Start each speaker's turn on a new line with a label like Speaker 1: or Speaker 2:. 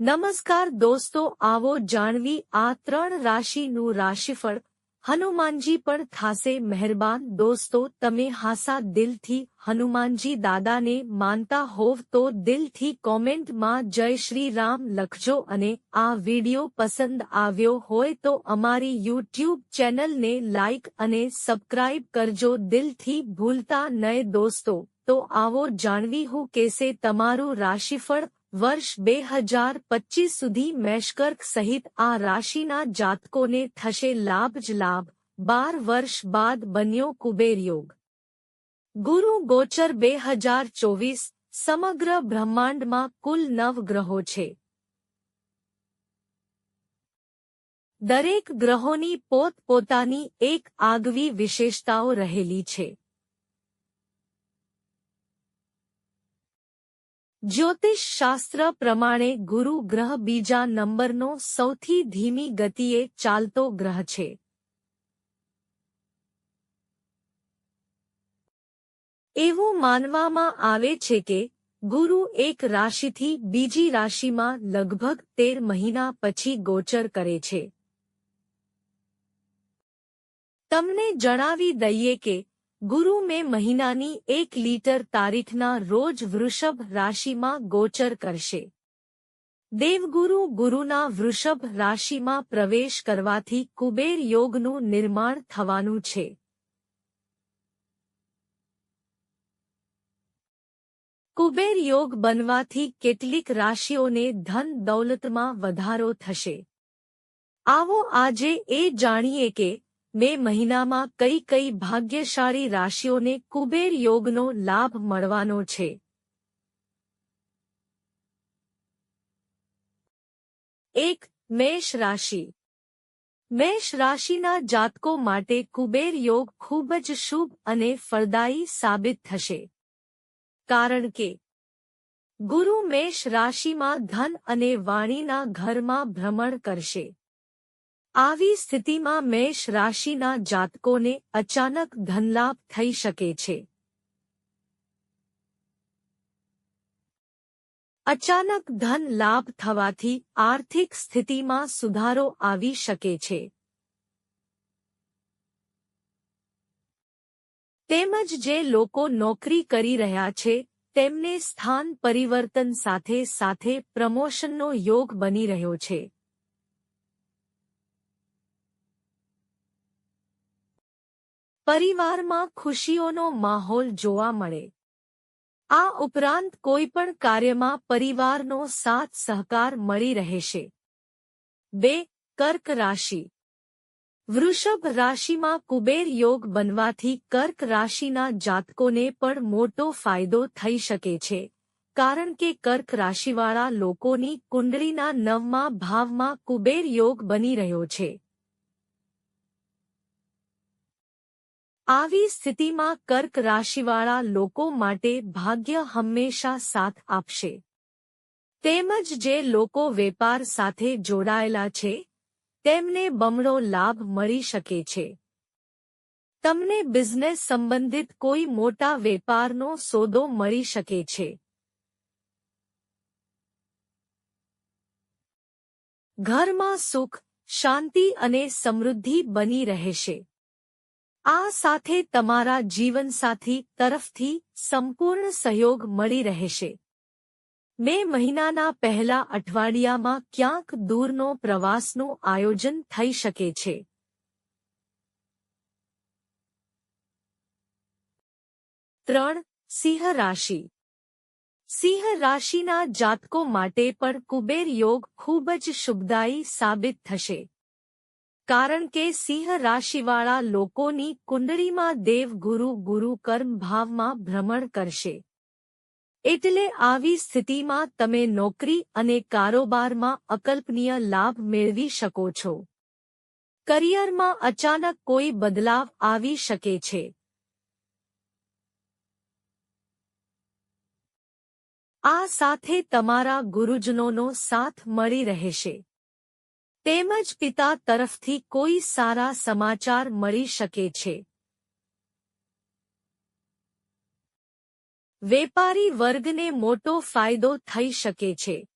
Speaker 1: નમસ્કાર દોસ્તો આવો જાણવી આ ત્રણ રાશિનું રાશિફળ હનુમાનજી પણ થાશે મહેરબાન દોસ્તો તમે હાસા દિલથી હનુમાનજી દાદાને માનતા હોવ તો દિલથી કોમેન્ટમાં જય શ્રી રામ લખજો અને આ વિડિયો પસંદ આવ્યો હોય તો અમારી યુટ્યુબ ચેનલને લાઇક અને સબસ્ક્રાઇબ કરજો દિલથી ભૂલતા નહીં દોસ્તો તો આવો જાણવી હું કેસે તમારું રાશિફળ વર્ષ બે હજાર પચીસ સુધી મેષકર્ક સહિત આ રાશિના જાતકોને થશે લાભ જ લાભ બાર વર્ષ બાદ બન્યો કુબેર યોગ ગુરુ ગોચર બે હજાર ચોવીસ સમગ્ર બ્રહ્માંડમાં કુલ નવ ગ્રહો છે દરેક ગ્રહોની પોતપોતાની એક આગવી વિશેષતાઓ રહેલી છે જ્યોતિષ શાસ્ત્ર પ્રમાણે ગુરુ ગ્રહ બીજા નંબરનો સૌથી ધીમી ગતિએ ચાલતો ગ્રહ છે. એવું માનવામાં આવે છે કે ગુરુ એક રાશિથી બીજી રાશિમાં લગભગ તેર મહિના પછી ગોચર કરે છે. તમને જણાવી દઈએ કે ગુરુ મે મહિનાની એક લીટર તારીખના રોજ વૃષભ રાશિમાં ગોચર કરશે. દેવગુરુ ગુરુના વૃષભ રાશિમાં પ્રવેશ કરવાથી કુબેર યોગનું નિર્માણ થવાનું છે. કુબેર યોગ બનવાથી કેટલીક રાશિઓને ધન દૌલતમાં વધારો થશે. આવો આજે એ જાણીએ કે મે મહિનામાં કઈ કઈ ભાગ્યશાળી રાશિઓને કુબેર યોગનો લાભ મળવાનો છે? એક, મેષ રાશિ. મેષ રાશિના જાતકો માટે કુબેર યોગ ખૂબ જ શુભ અને ફળદાયી સાબિત થશે. કારણ કે, ગુરુ મેષ રાશિમાં ધન અને વાણીના ઘરમાં ભ્રમણ કરશે. આવી સ્થિતિમાં મેષ રાશિના જાતકોને અચાનક ધનલાભ થઈ શકે છે. અચાનક ધન લાભ થવાથી આર્થિક સ્થિતિમાં સુધારો આવી શકે છે. તેમજ જે લોકો નોકરી કરી રહ્યા છે, તેમને સ્થાન પરિવર્તન સાથે સાથે પ્રમોશનનો યોગ બની રહ્યો છે. પરિવારમાં ખુશીઓનો માહોલ જોવા મળે. આ ઉપરાંત કોઈપણ કાર્યમાં પરિવારનો સાથ સહકાર મળી રહેશે. બે, કર્ક રાશિ. વૃષભ રાશિમાં કુબેર યોગ બનવાથી કર્ક રાશિના જાતકોને પણ મોટો ફાયદો થઈ શકે છે, કારણ કે કર્ક રાશિવાળા લોકોની કુંડળીના નવમા ભાવમાં કુબેર યોગ બની રહ્યો છે. આવી સ્થિતિમાં કર્ક રાશિવાળા લોકો માટે ભાગ્ય હંમેશા સાથ આપશે. તેમજ જે લોકો વેપાર સાથે જોડાયેલા છે, તેમને બમણો લાભ મળી શકે છે. તમને બિઝનેસ સંબંધિત કોઈ મોટા વેપારનો સોદો મળી શકે છે. ઘરમાં સુખ, શાંતિ અને સમૃદ્ધિ બની રહેશે. આ સાથે તમારા જીવનસાથી તરફથી સંપૂર્ણ સહયોગ મળી રહેશે. મે મહિનાના પહેલા અઠવાડિયામાં ક્યાંક દૂરનો પ્રવાસનું આયોજન થઈ શકે છે. ત્રણ, સિંહ રાશિ. સિંહ રાશિના જાતકો માટે પણ કુબેર યોગ ખૂબ જ શુભદાયી સાબિત થશે. કારણ કે સિંહ રાશિવાળા લોકોની કુંડળીમાં દેવગુરુ ગુરુ કર્મ ભાવમાં ભ્રમણ કરશે. એટલે આવી સ્થિતિમાં તમે નોકરી અને કારોબારમાં અકલ્પનીય લાભ મેળવી શકો છો. કરિયરમાં અચાનક કોઈ બદલાવ આવી શકે છે. આ સાથે તમારા ગુરુજનોનો સાથ મળી રહેશે. તેમજ પિતા તરફથી કોઈ સારા સમાચાર મળી શકે છે. વેપારી વર્ગને મોટો ફાયદો થઈ શકે છે.